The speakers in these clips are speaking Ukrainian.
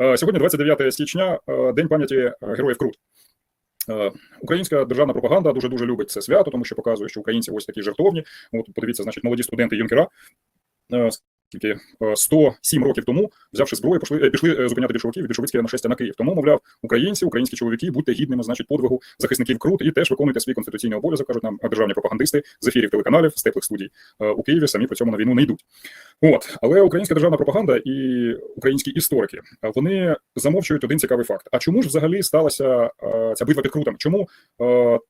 Е, Сьогодні 29 січня, е, день пам'яті е, героїв Крут. Українська державна пропаганда дуже дуже любить це свято, тому що показує, що українці ось такі жертовні. От подивіться, значить, молоді студенти юнкера. Е, Скільки е, 107 років тому, взявши зброю, пішли, е, пішли е, зупиняти більшовиків і більшовицьке нашестя на Київ. Тому, мовляв, українці, українські чоловіки, будьте гідними, значить, подвигу захисників Крут і теж виконуйте свій конституційний обов'язок, кажуть нам державні пропагандисти з ефірів телеканалів, з теплих студій у Києві. Самі при цьому на війну не йдуть. От, але українська державна пропаганда і українські історики вони замовчують один цікавий факт. А чому ж взагалі сталася ця битва під Крутом? Чому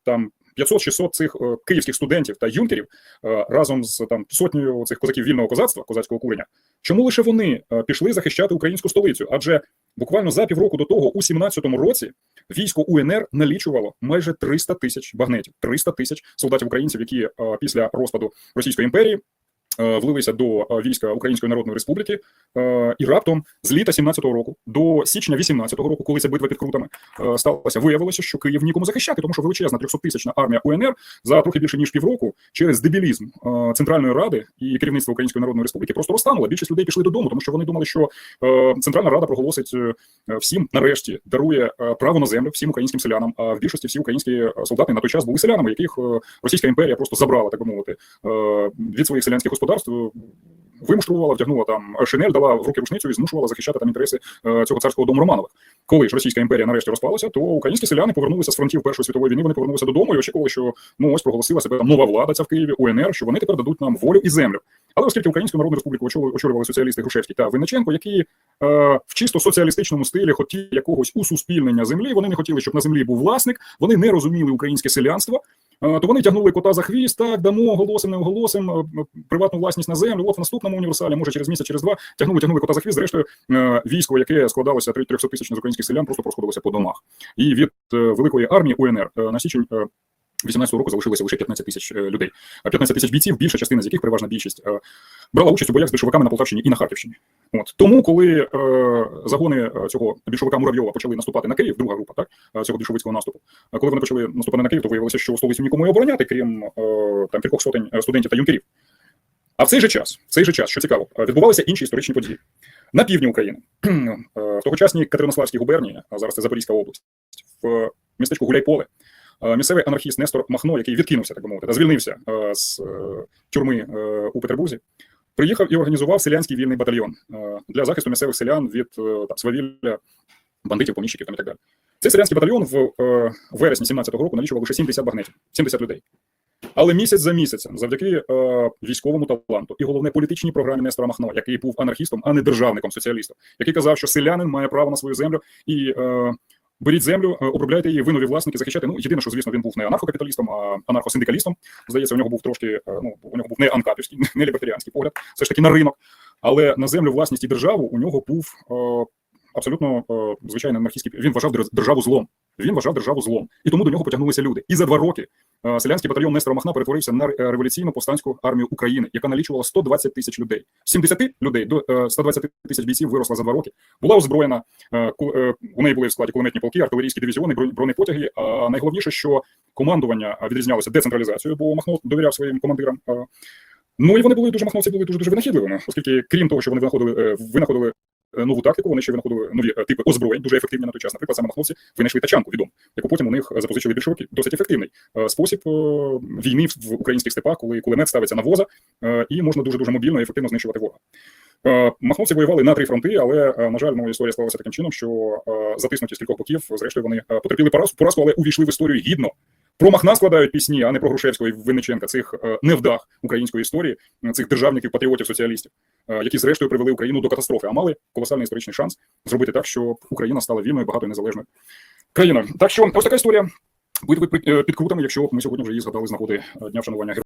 там 500-600 цих е, київських студентів та юнкерів е, разом з там сотнею цих козаків вільного козацтва, козацького курення, чому лише вони е, пішли захищати українську столицю? Адже буквально за півроку до того, у 17-му році, військо УНР налічувало майже 300 тисяч багнетів, 300 тисяч солдатів українців, які після розпаду Російської імперії влилися до е, війська Української Народної Республіки, е, і раптом з літа 17-го року до січня 18-го року, коли ця битва під крутами е, сталося, виявилося, що Київ нікому захищати, тому що величезна 300-тисячна армія УНР за трохи більше ніж півроку через дебілізм е, Центральної Ради і керівництва Української Народної Республіки просто розтанула. Більшість людей пішли додому, тому що вони думали, що е, Центральна Рада проголосить е, всім нарешті дарує е, право на землю всім українським селянам. А в більшості всі українські е, солдати на той час були селянами, яких е, Російська імперія просто забрала, так би мовити, е, від своїх селянських господарств. Е, Вимуштрувала, вдягнула там шинель, дала в руки рушницю і змушувала захищати там інтереси е, цього царського дому Романових. Коли ж Російська імперія нарешті розпалася, то українські селяни повернулися з фронтів Першої світової війни. Вони повернулися додому і очікували, що ну ось проголосила себе нова влада ця в Києві, УНР, що вони тепер дадуть нам волю і землю. Але оскільки Українську Народну Республіку очолювали соціалісти Грушевський та Винниченко, які е, в чисто соціалістичному стилі хотіли якогось усуспільнення землі, вони не хотіли, щоб на землі був власник, вони не розуміли українське селянство. Е, То вони тягнули кота за хвіст, так дамо, оголосим, не оголосимо е, приватну власність на землю. От в наступному універсалі, може через місяць, через два тягнули, тягнули кота за хвіст. Зрештою, е, військо, яке складалося 300 тисяч українських селян, просто розходилося по домах. І від е, великої армії УНР е, на січень. Е, 18 року залишилося лише 15 тисяч е, людей. А 15 тисяч бійців, більша частина з яких переважна більшість е, брала участь у боях з більшовиками на Полтавщині і на Харківщині. От тому, коли е, загони цього більшовика Муравйова почали наступати на Київ, друга група, так цього більшовицького наступу. Коли вони почали наступати на Київ, то виявилося, що столицю нікому і обороняти, крім там кількох сотень студентів та юнкерів. А в цей же час, в цей же час, що цікаво, відбувалися інші історичні події на півдні України, в тогочасній Катеринославській губернії, зараз це Запорізька область, в містечку Гуляйполе. Е, Місцевий анархіст Нестор Махно, який відкинувся, так би мовити, та звільнився е, з е, тюрми у Петербурзі, приїхав і організував селянський вільний батальйон для захисту місцевих селян від там, свавілля бандитів, поміщиків там, і так далі. Цей селянський батальйон в вересні 17-го року налічував лише 70 багнетів, 70 людей. Але місяць за місяцем, завдяки е, військовому таланту і головне політичній програмі Нестора Махно, який був анархістом, а не державником соціалістом, який казав, що селянин має право на свою землю і е, беріть землю, е, обробляйте її, ви нові власники, захищайте. Ну єдине, що звісно він був не анархокапіталістом, а анархосиндикалістом. Здається, у нього був трошки е, ну у нього був не анкапівський, не лібертаріанський погляд, все ж таки на ринок. Але на землю, власність і державу у нього був е, абсолютно звичайний анархістський. Він вважав державу злом. Він вважав державу злом, і тому до нього потягнулися люди. І за два роки селянський батальйон Нестора Махна перетворився на е, революційну повстанську армію України, яка налічувала 120 тисяч людей. З 70 людей до е, 120 тисяч бійців виросла за два роки. Була озброєна. е, е, У неї були в складі кулеметні полки, артилерійські дивізіони, бронепотяги. А найголовніше, що командування е, відрізнялося децентралізацією, бо Махно довіряв своїм командирам. Е, Ну і вони були дуже махновці, були дуже дуже винахідливими, оскільки крім того, що вони винаходили, е, винаходили е, нову тактику, вони ще винаходили нові е, типи озброєнь, дуже ефективні на той час. Наприклад, саме махновці винайшли тачанку відому, яку потім у них е, запозичили більшовики. Досить ефективний е, спосіб е, війни в- українських степах, коли кулемет ставиться на воза е, і можна дуже дуже мобільно і ефективно знищувати ворога. Е, Махновці воювали на три фронти, але е, на жаль, ну історія склалася таким чином, що е, затиснуті з кількох боків, зрештою вони е, потерпіли поразку, але увійшли в історію гідно. Про Махна складають пісні, а не про Грушевського і Винниченка, цих е, невдах української історії, е, цих державників, патріотів, соціалістів, е, які зрештою привели Україну до катастрофи, а мали колосальний історичний шанс зробити так, щоб Україна стала вільною, багатою незалежною країною. Так що ось така історія. Битви під, крутами, якщо ми сьогодні вже її згадали з нагоди дня вшанування.